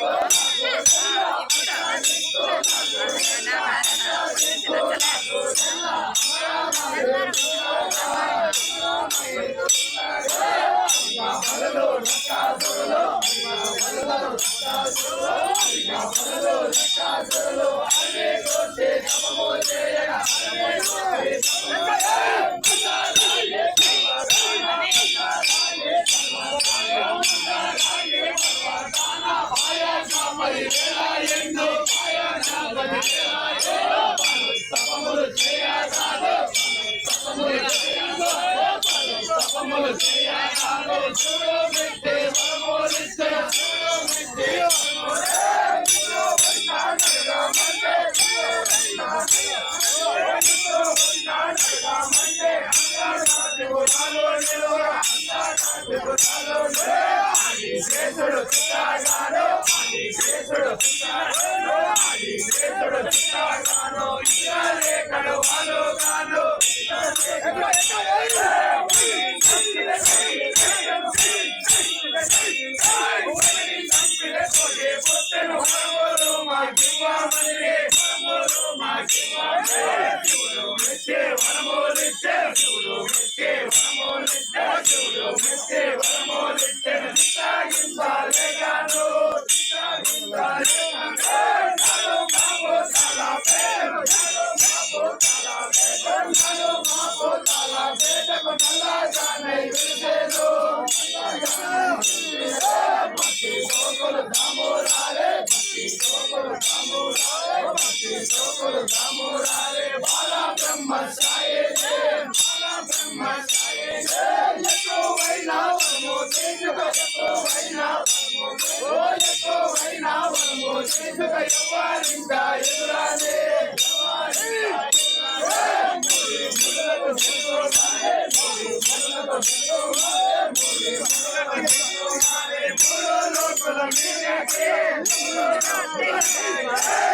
Vamos! Thank you. Thank you.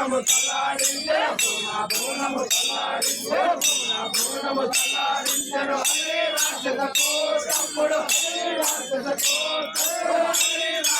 పూనము తలాడిందే పూనము తలాడిందే పూనము తలాడిందను అనే రాక్షస కోటప్పుడు రాక్షస కోటప్పుడు రాక్షస కోటప్పుడు రాక్షస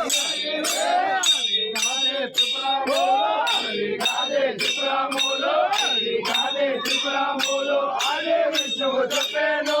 రాక్షస కోటప్పుడు అంతాకురము విష్ణువు చెప్పేను